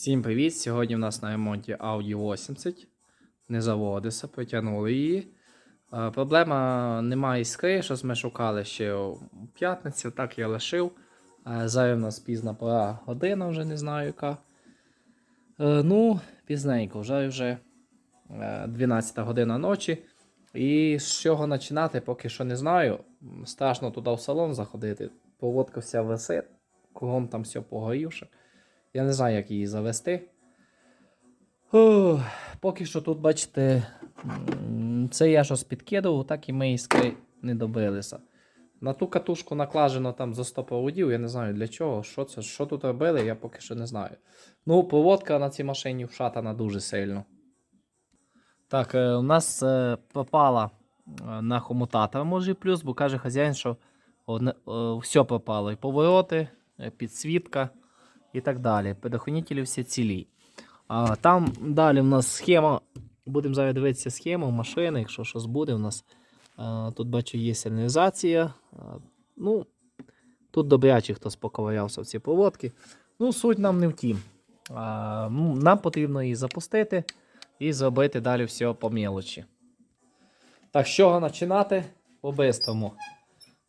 Всім привіт! Сьогодні в нас на ремонті Audi 80. Не заводиться, притягнули її. Е, Проблема немає іскри, щось ми шукали ще у п'ятницю, так я лишив. Е, Зараз в нас пізна пора година, вже не знаю яка. Е, Ну, пізненько, вже вже е, 12 година ночі. І з чого починати, поки що не знаю. Страшно туди в салон заходити. Поводка вся висить, кругом там все погорівше. Я не знаю, як її завести. Фух, поки що тут, бачите, це я щось підкидував, так і ми іскри не добилися. На ту катушку наклажено там за 100 проводів, я не знаю для чого, що це, що тут робили, я поки що не знаю. Ну, проводка на цій машині вшатана дуже сильно. Так, е, у нас е, попала е, на хомутатор, може плюс, бо каже хазяїн, що одне, все попало. І повороти, е, підсвітка і так далі. Предохранителі всі цілі. А, там далі в нас схема. Будемо зараз дивитися схему машини, якщо щось буде у нас. А, тут бачу, є сигналізація. Ну, тут добряче хтось поковырявся в ці поводки. Ну, суть нам не в тім. А, ну, нам потрібно її запустити і зробити далі все по мелочі. Так, з чого починати? По-бистрому.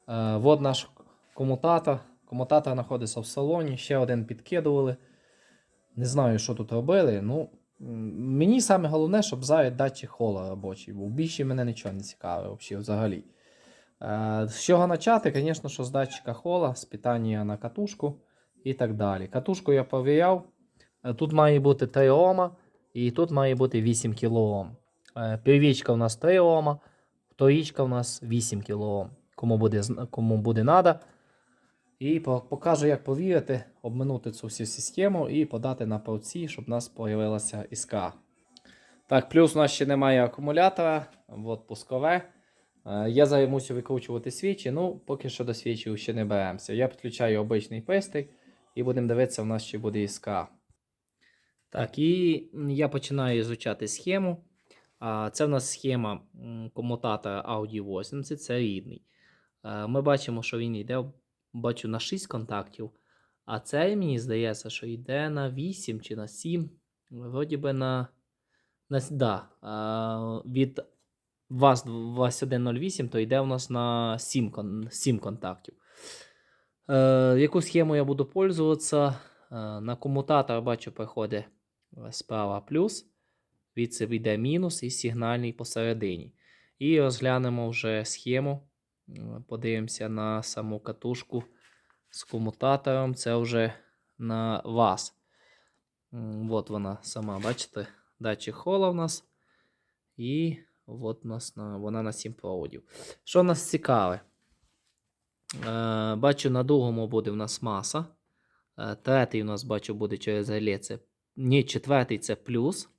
Е, вот наш комутатор. Комутатор знаходиться в салоні, ще один підкидували. Не знаю, що тут робили. Ну, мені саме головне, щоб зараз датчик хола робочий був. Більше мене нічого не цікавить взагалі. Е, з чого почати? Звісно, що з датчика хола, з питання на катушку і так далі. Катушку я перевіряв. Е, Тут має бути 3 Ома і тут має бути 8 кОм. Первічка у нас 3 Ома, вторічка у нас 8 кОм. Кому буде, кому буде надо. І по- покажу, як повірити, обминути цю всю систему і подати на правці, щоб у нас з'явилася іскра. Так, плюс у нас ще немає акумулятора, от пускове. Е, Я зараз мусю викручувати свічі, ну поки що до свічі ще не беремося. Я підключаю обичний пристрій і будемо дивитися, у нас ще буде іскра. Так, і я починаю ізучати схему. Це в нас схема комутатора Audi 80, це рідний. Е, Ми бачимо, що він йде, бачу, на 6 контактів. А цей, мені здається, що йде на 8 чи на 7. Вроді би на. на да, від ВАЗ 2108, то йде у нас на 7, 7 контактів. Е, яку схему я буду пользуватися? Е, на комутатор бачу, приходить е, справа плюс, звідси йде мінус і сигнальний посередині. І розглянемо вже схему. Подивимося на саму катушку з комутатором. Це вже на ВАЗ. М, От вона сама, бачите, датчик хола в нас. І от нас на, вона на 7 проводів. Що нас цікаве? Е, бачу, на другому буде в нас маса. Е, третій у нас бачу буде через реле. Це, ні, четвертий це плюс.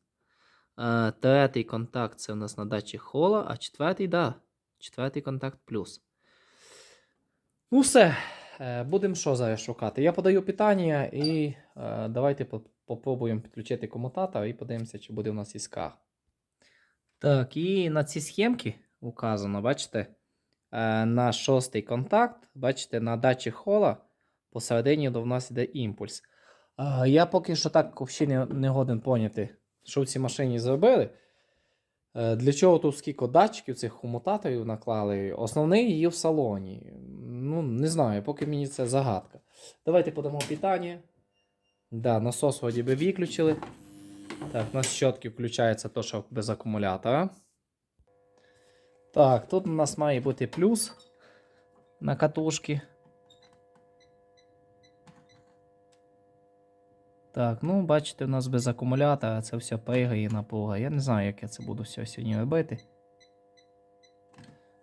Е, третій контакт це у нас на датчик хола, а четвертий, да, четвертий контакт плюс. Ну, все. Е, Будемо що зараз шукати? Я подаю питання і е, давайте по- попробуємо підключити комутатор і подивимося, чи буде у нас іскра. Так, і на цій схемці указано, бачите, е, на шостий контакт, бачите, на датчик хола посередині до нас йде імпульс. Е, Я поки що так взагалі не, не годен поняти, що в цій машині зробили. Е, Для чого тут скільки датчиків цих комутаторів наклали? Основний її в салоні. Ну, не знаю, поки мені це загадка. Давайте подамо питання. Да, насос вроді би виключили. Так, у нас щотки включається то, що без акумулятора. Так, тут у нас має бути плюс на катушки. Так, ну бачите, у нас без акумулятора це все пригає напруга. Я не знаю, як я це буду все сьогодні робити.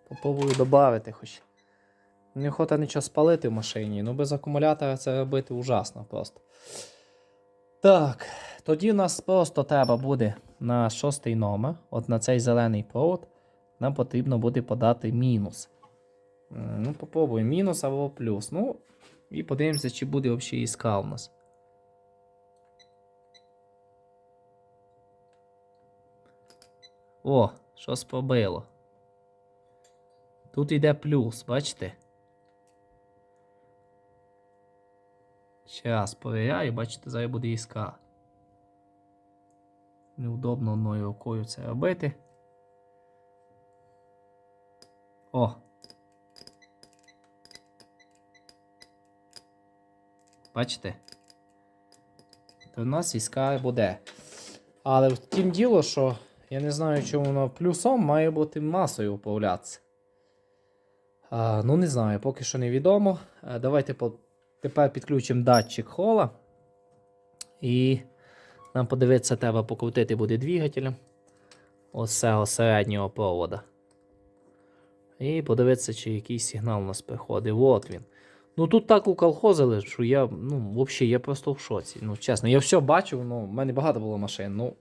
Попробую додати хоч. Не охота нічого спалити в машині, ну без акумулятора це робити ужасно просто. Так, тоді нас просто треба буде на шостий номер, от на цей зелений провод, нам потрібно буде подати мінус. Ну, попробуємо мінус або плюс. Ну, і подивимося, чи буде взагалі іскра у нас. О, щось пробило. Тут йде плюс, бачите? Ще раз перевіряю, бачите, зараз буде іскра. Неудобно одною рукою це робити. О! Бачите? То в нас війська буде. Але в тім діло, що я не знаю, чому воно плюсом має бути масою управлятися. Ну, не знаю, поки що невідомо. А, давайте по... тепер підключимо датчик хола. І нам подивитися, треба покрутити буде двигателем. Ось цього середнього провода. І подивитися, чи якийсь сигнал у нас приходить. От він. Ну тут так уколхозили, що я, ну, взагалі, я просто в шоці. Ну, чесно, я все бачив, ну, в мене багато було машин. Ну,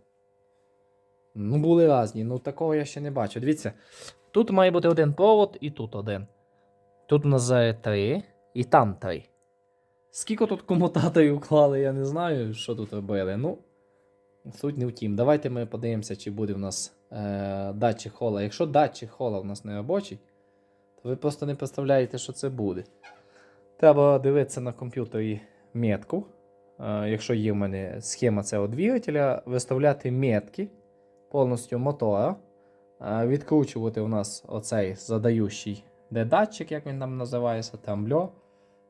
ну були різні. Ну, такого я ще не бачив. Дивіться, тут має бути один провод і тут один. Тут у нас зараз три, і там три. Скільки тут комутаторів уклали, я не знаю, що тут робили. Ну, суть не в тім. Давайте ми подивимося, чи буде в нас е, датчик хола. Якщо датчик хола у нас не робочий, то ви просто не представляєте, що це буде. Треба дивитися на комп'ютері метку. Е, якщо є в мене схема цього двигателя, виставляти метки повністю мотора. Е, відкручувати у нас оцей задаючий де датчик, як він там називається, тамбльо.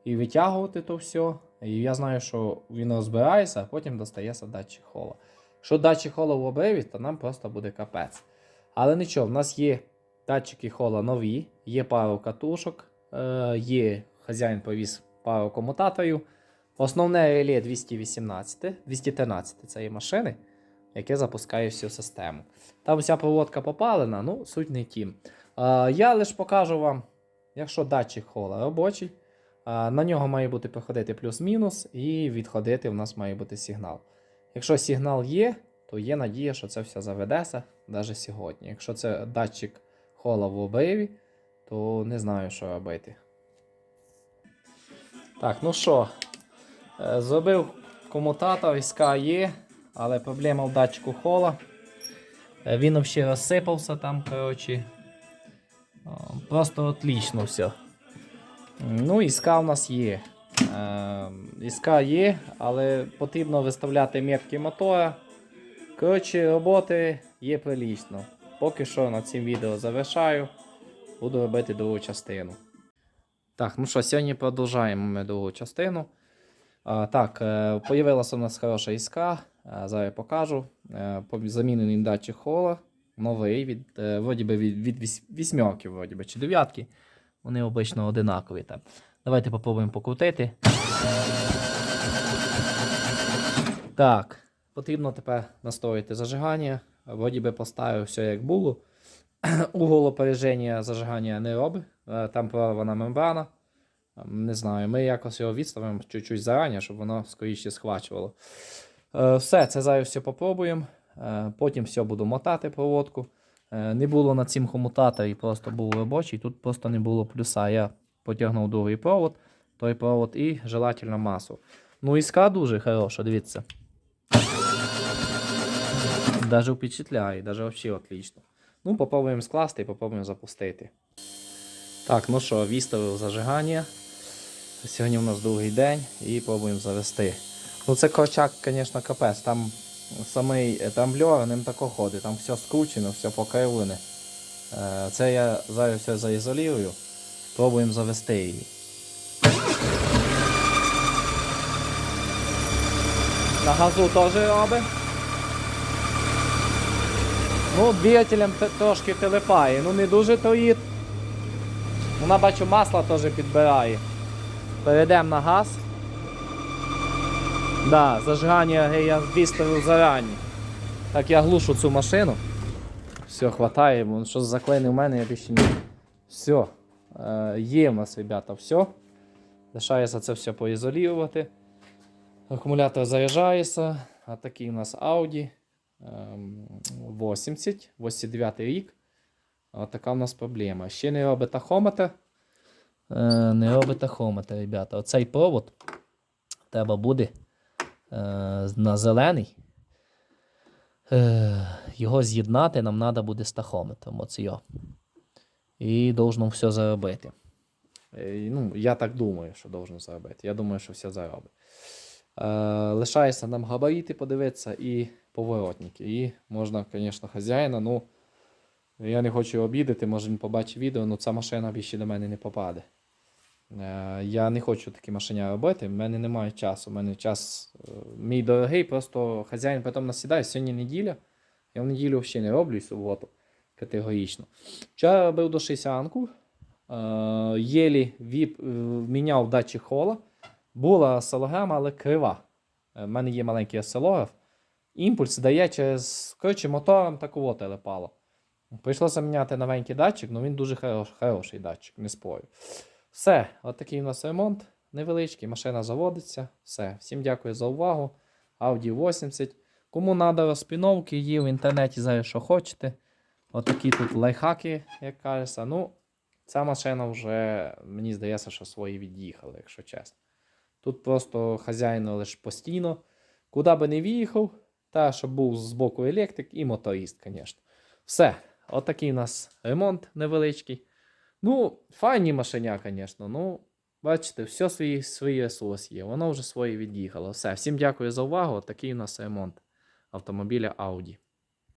І витягувати то все. І я знаю, що він розбирається, а потім достається датчик хола. Якщо датчик хола в обриві, то нам просто буде капець. Але нічого, в нас є датчики хола нові, є пару катушок, е, є хазяїн повіз пару комутаторів. Основне реле 218, 213 цієї машини, яке запускає всю систему. Там вся проводка попалена, ну суть не тім. Е, я лише покажу вам, якщо датчик хола робочий, е, на нього має бути приходити плюс-мінус, і відходити в нас має бути сигнал. Якщо сигнал є, то є надія, що це все заведеться навіть сьогодні. Якщо це датчик хола в обриві, то не знаю, що робити. Так, ну що, е, зробив комутатор, іска є, але проблема в датчику хола. Е, Він взагалі розсипався там, коротше. Просто отлично все. Ну, іска у нас є. Е, іска є, але потрібно виставляти метки мотора. Коротше, роботи є прилічно. Поки що на цим відео завершаю. Буду робити другу частину. Так, ну що, сьогодні продовжуємо ми другу частину. А, так, е, появилася у нас хороша іска. Е, зараз я покажу. Е, замінений датчик хола. Новий, від, е, вроді би від, від вісь- вроді би, чи дев'ятки. Вони обично одинакові. Так. Давайте попробуємо покрутити. Так, потрібно тепер настроїти зажигання. Вроді би поставив все як було. Угол опереження зажигання не робить. Там прорвана мембрана. Ем, Не знаю, ми якось його відставимо чуть-чуть зарані, щоб воно скоріше схвачувало. Е, Все, це зараз все попробуємо. Е, Потім все буду мотати проводку. Е, Не було на цім комутаторі, просто був робочий. Тут просто не було плюса. Я потягнув другий провод, той провод і желательно масу. Ну, іска дуже хороша, дивіться. Даже впечатляє, даже вообще отлично. Ну, попробуємо скласти і попробуємо запустити. Так, ну що, виставив зажигання. Сьогодні у нас другий день і пробуємо завести. Ну це корчак, звісно, капець. Там самий тамбльор, ним тако ходить, там все скручено, все покривлене. Е, Це я зараз все заізолюю. Пробуємо завести її. На газу теж робить. Ну, двигателем трошки телепає, ну не дуже тоїть. Вона бачу масло теж підбирає. Перейдемо на газ. Да, зажигання я виставив зарані. Так, я глушу цю машину. Все, хватає, бо щось заклеєне в мене, я більше не. Все. Є в нас, ребята, все. Лишається це все поізолювати. Акумулятор заряджається. А такий у нас Audi ем, 80, 89 рік. От така у нас проблема. Ще не робить тахометр. Е, не робить тахометр, ребята. Оцей провод треба буде на зелений. Е, його з'єднати нам треба буде з тахометром. Оце його. І должно все заробити. Е, ну, я так думаю, що должно заробити. Я думаю, що все заробить. Е, лишається нам габаріти подивитися і поворотники. І можна, звісно, хазяїна, ну. Я не хочу обідати, може він побачить відео, ну ця машина більше до мене не попаде. Е, Я не хочу такі машині робити, в мене немає часу. У мене час е, мій дорогий, просто хазяїн потім насідає. Сьогодні неділя. Я в неділю взагалі не роблю і суботу категорично. Вчора робив до 60 е, єлі віп, міняв датчик хола. Була осцилограма, але крива. В мене є маленький осцилограф. Імпульс дає через коротше, мотором такого телепало. Прийшлося міняти новенький датчик, але він дуже хорош, хороший датчик, не спорю. Все, от такий у нас ремонт невеличкий, машина заводиться. Все. Всім дякую за увагу. Audi 80. Кому треба розпіновки, є в інтернеті зараз, що хочете. Отакі тут лайфхаки, як кажеться. Ну, ця машина вже, мені здається, що свої від'їхали, якщо чесно. Тут просто хазяїн лише постійно. Куди би не в'їхав, та щоб був з боку електрик і моторист, звісно. Все, отакий у нас ремонт невеличкий. Ну, файні машиня, звісно. Ну, бачите, все свій, своє сос є. Воно вже своє від'їхало. Все, всім дякую за увагу. Такий у нас ремонт автомобіля Audi.